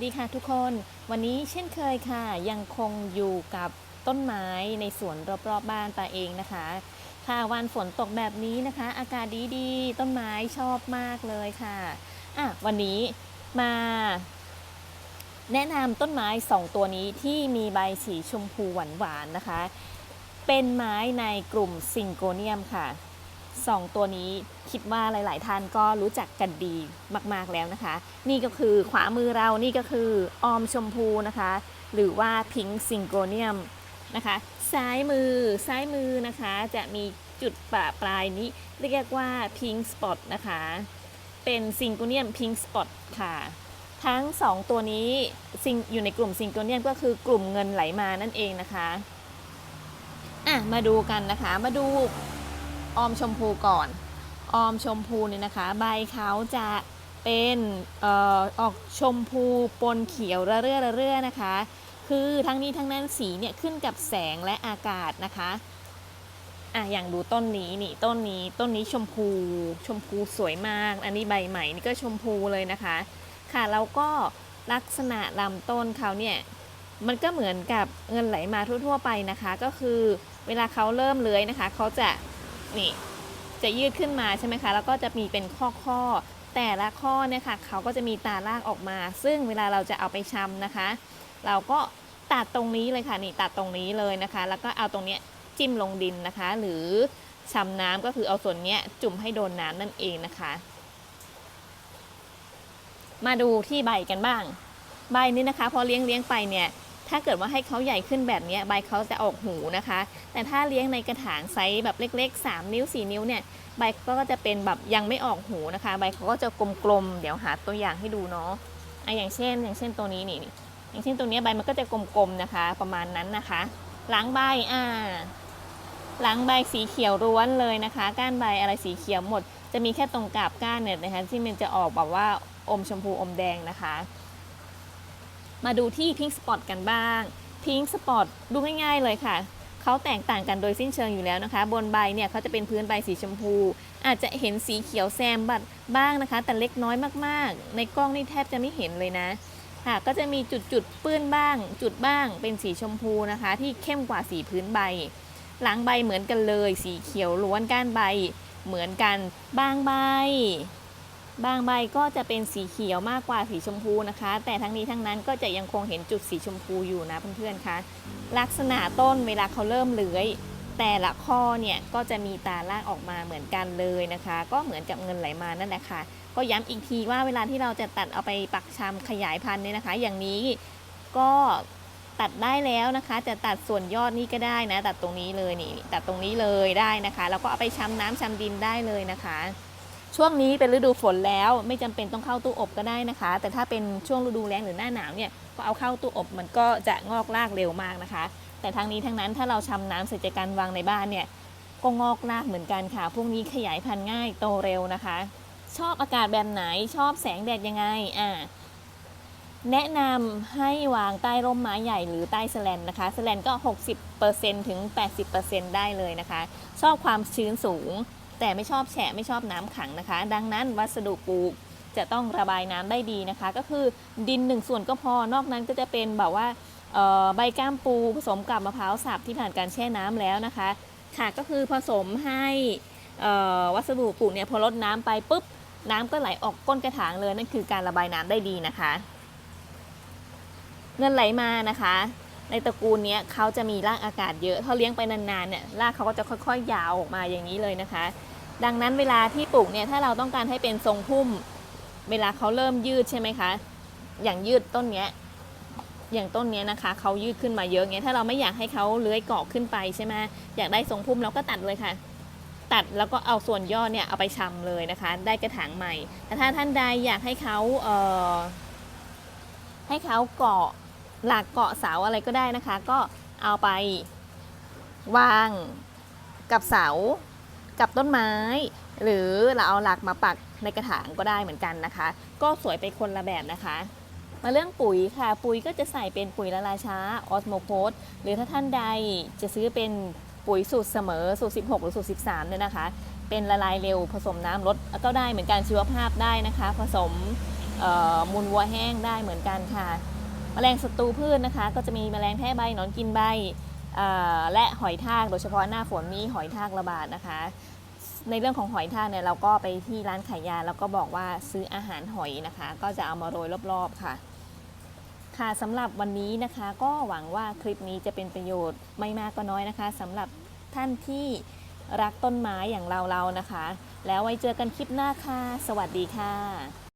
วัสดีค่ะทุกคน วันนี้เช่นเคยค่ะ ยังคงอยู่กับต้นไม้ในสวนรอบๆบบ้านตาเองนะคะ ค่ะวันฝนตกแบบนี้นะคะ อากาศดีๆ ต้นไม้ชอบมากเลยค่ะอะ วันนี้มา แนะนำต้นไม้ 2 ตัวนี้ที่มีใบสีชมพูหวานๆนะคะ เป็นไม้ในกลุ่มซิงโกเนียมค่ะ สองตัวนี้คิดว่าหลาย ๆ ท่านก็รู้จักกันดีมาก ๆ แล้วนะคะ นี่ก็คือขวามือเรานี่ก็คือออมชมพูนะคะ หรือว่าพิงค์ซิงโกเนียมนะคะ ซ้ายมือซ้ายมือนะคะ จะมีจุดปะปลายนี้เรียกว่าพิงค์สปอตนะคะ เป็นซิงโกเนียมพิงค์สปอตค่ะ ทั้ง 2 ตัวนี้ซิงอยู่ในกลุ่มซิงโกเนียมก็คือกลุ่มเงินไหลมานั่นเองนะคะอะมาดูกันนะคะมาดู ออมชมพูก่อน ออมชมพูเนี่ยนะคะ ใบเขาจะเป็นออออกชมพูปนเขียวระเรื่อระเรื่อนะคะ คือทั้งนี้ทั้งนั้นสีเนี่ยขึ้นกับแสงและอากาศนะคะอะอย่างดูต้นนี้นี่ต้นนี้ต้นนี้ชมพู ชมพูสวยมาก อันนี้ใบใหม่นี่ก็ชมพูเลยนะคะ ค่ะแล้วก็ลักษณะลำต้นเขาเนี่ยมันก็เหมือนกับเงินไหลมาทั่วๆไปนะคะ ก็คือเวลาเขาเริ่มเลื้อยนะคะ เขาจะ นี่จะยืดขึ้นมาใช่ไหมคะ แล้วก็จะมีเป็นข้อข้อๆแต่ละข้อเนี่ยค่ะเขาก็จะมีตาลากออกมา ซึ่งเวลาเราจะเอาไปชำนะคะ เราก็ตัดตรงนี้เลยค่ะนี่ตัดตรงนี้เลยนะคะ แล้วก็เอาตรงเนี้ยจิ้มลงดินนะคะ หรือชำน้ำก็คือเอาส่วนเนี้ยจุ่มให้โดนน้ำนั่นเองนะคะ มาดูที่ใบกันบ้าง ใบนี้นะคะ พอเลี้ยงเลี้ยงไปเนี่ย ถ้าเกิดว่าให้เขาใหญ่ขึ้นแบบนี้ใบเขาจะออกหูนะคะ แต่ถ้าเลี้ยงในกระถางไซส์แบบเล็ก ๆ 3 นิ้ว 4 นิ้วเนี่ยใบก็จะเป็นแบบยังไม่ออกหูนะคะ ใบเขาก็จะกลมๆเดี๋ยวหาตัวอย่างให้ดูเนาะอะอย่างเช่น อย่างเช่นตัวนี้นี่อย่างเช่นตัวนี้ใบมันก็จะกลมๆนะคะ ประมาณนั้นนะคะหลังใบอ่าหลังใบสีเขียวล้วนเลยนะคะ ก้านใบอะไรสีเขียวหมด จะมีแค่ตรงกาบก้านเนี่ยนะคะ ที่มันจะออกแบบว่าอมชมพูอมแดงนะคะ มาดูที่พิง k ์สปอตกันบ้างพิง k ์สปอตดูง่ายๆเลยค่ะ เขาแตกต่างกันโดยสิ้นเชิงอยู่แล้วนะคะ บนใบเนี่ยเขาจะเป็นพื้นใบสีชมพู อาจจะเห็นสีเขียวแซมบัดบ้างนะคะ แต่เล็กน้อยมากๆ ในกล้องนี่แทบจะไม่เห็นเลยนะค่ะก็จะมีจุดๆปื้นบ้าง จุดบ้างเป็นสีชมพูนะคะ ที่เข้มกว่าสีพื้นใบ หลังใบเหมือนกันเลย สีเขียวล้วนก้านใบเหมือนกันบางใบ บางใบก็จะเป็นสีเขียวมากกว่าสีชมพูนะคะ แต่ทั้งนี้ทั้งนั้นก็จะยังคงเห็นจุดสีชมพูอยู่นะเพื่อนๆคะลักษณะต้นเวลาเขาเริ่มเลื้อย แต่ละข้อเนี่ยก็จะมีตาลากออกมาเหมือนกันเลยนะคะ ก็เหมือนกับเงินไหลมานั่นแหละค่ะ ก็ย้ำอีกทีว่าเวลาที่เราจะตัดเอาไปปักชำขยายพันธุ์เนี่ยนะคะ อย่างนี้ก็ตัดได้แล้วนะคะ จะตัดส่วนยอดนี่ก็ได้นะ ตัดตรงนี้เลยนี่ตัดตรงนี้เลยได้นะคะแล้วก็เอาไปชำน้ำชำดินได้เลยนะคะ ช่วงนี้เป็นฤดูฝนแล้วไม่จำเป็นต้องเข้าตู้อบก็ได้นะคะ แต่ถ้าเป็นช่วงฤดูแล้งหรือหน้าหนาวเนี่ยก็เอาเข้าตู้อบมันก็จะงอกรากเร็วมากนะคะ แต่ทั้งนี้ทั้งนั้นถ้าเราชำน้ำเสร็จจากการวางในบ้านเนี่ยก็งอกรากเหมือนกันค่ะ พวกนี้ขยายพันธุ์ง่ายโตเร็วนะคะ ชอบอากาศแบบไหนชอบแสงแดดยังไงอ่าแนะนำให้วางใต้ร่มไม้ใหญ่หรือใต้แสแลนนะคะแสแลนก็ 60%ถึง 80%ได้เลยนะคะ ชอบความชื้นสูง แต่ไม่ชอบแฉะไม่ชอบน้ำขังนะคะ ดังนั้นวัสดุปลูกจะต้องระบายน้ำได้ดีนะคะ ก็คือดินหนึ่งส่วนก็พอนอกนั้นก็จะเป็นแบบว่าใบก้ามปูผสมกับมะพร้าวสับที่ผ่านการแช่น้ำแล้วนะคะ ค่ะก็คือผสมให้วัสดุปลูกเนี่ยพอลดน้ำไปปุ๊บน้ำก็ไหลออกก้นกระถางเลยนั่นคือการระบายน้ำได้ดีนะคะ เงินไหลมานะคะ ในตระกูลนี้เขาจะมีรากอากาศเยอะถ้าเลี้ยงไปนานๆเนี่ยรากเขาก็จะค่อยๆ ยาวออกมาอย่างนี้เลยนะคะ ดังนั้นเวลาที่ปลูกเนี่ยถ้าเราต้องการให้เป็นทรงพุ่ม เวลาเขาเริ่มยืดใช่ไหมคะ อย่างยืดต้นเนี้ยอย่างต้นเนี้ยนะคะเขายืดขึ้นมาเยอะเงี้ยถ้าเราไม่อยากให้เขาเลื้อยเกาะขึ้นไปใช่ไหมอยากได้ทรงพุ่มเราก็ตัดเลยค่ะ ตัดแล้วก็เอาส่วนยอดเนี่ยเอาไปชำเลยนะคะ ได้กระถางใหม่ แต่ถ้าท่านใดอยากให้เขาเอ่อให้เขาเกาะหลักเกาะเสาอะไรก็ได้นะคะ ก็เอาไปวางกับเสา กับต้นไม้ หรือเราเอาหลักมาปักในกระถางก็ได้เหมือนกันนะคะ ก็สวยไปคนละแบบนะคะ มาเรื่องปุ๋ยค่ะ ปุ๋ยก็จะใส่เป็นปุ๋ยละลายช้าออสโมโพสหรือถ้าท่านใดจะซื้อเป็นปุ๋ยสูตรเสมอสูตร 16 หรือสูตร 13เนี่ยนะคะ เป็นละลายเร็วผสมน้ำลดก็ได้เหมือนกันชีวภาพได้นะคะ ผสมมูลวัวแห้งได้เหมือนกันค่ะแมลงศัตรูพืชนะคะ ก็จะมีแมลงแท้ใบหนอนกินใบ และหอยทากโดยเฉพาะหน้าฝนมีหอยทากระบาดนะคะ ในเรื่องของหอยทากเนี่ยเราก็ไปที่ร้านขายยาแล้วก็บอกว่าซื้ออาหารหอยนะคะ ก็จะเอามาโรยรอบๆค่ะ ค่ะสำหรับวันนี้นะคะ ก็หวังว่าคลิปนี้จะเป็นประโยชน์ไม่มากก็น้อยนะคะสำหรับท่านที่รักต้นไม้อย่างเราๆนะคะ แล้วไว้เจอกันคลิปหน้าค่ะ สวัสดีค่ะ